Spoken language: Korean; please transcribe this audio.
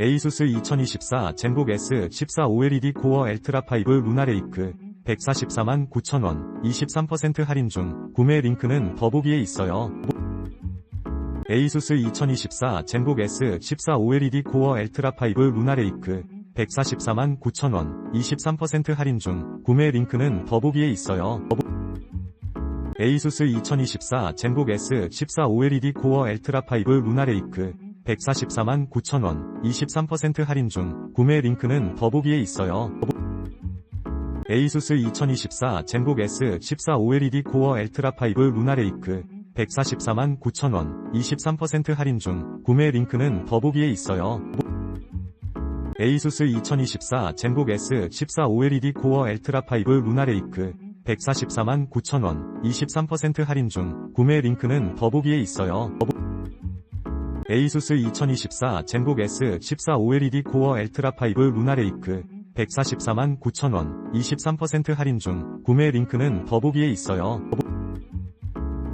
에이수스 2024 젠북 S14 OLED 코어 엘트라 5 루나레이크 144만 9천원 23% 할인 중 구매 링크는 더보기에 있어요. 에이수스 2024 젠북 S14 OLED 코어 엘트라 5 루나레이크 144만 9천원 23% 할인 중 구매 링크는 더보기에 있어요. 에이수스 2024 젠북 S14 OLED 코어 엘트라 5 루나레이크 144만 9천원 23% 할인 중 구매 링크는 더보기에 있어요. 에이수스 2024 젠북 S14 OLED 코어 엘트라 5 루나레이크 144만 9천원 23% 할인 중 구매 링크는 더보기에 있어요. 에이수스 2024 젠북 S14 OLED 코어 엘트라 5 루나레이크 144만 9천원 23% 할인 중 구매 링크는 더보기에 있어요. 에이수스 2024 젠북 S14 OLED 코어 엘트라 5 루나레이크 144만 9천원 23% 할인 중 구매 링크는 더보기에 있어요.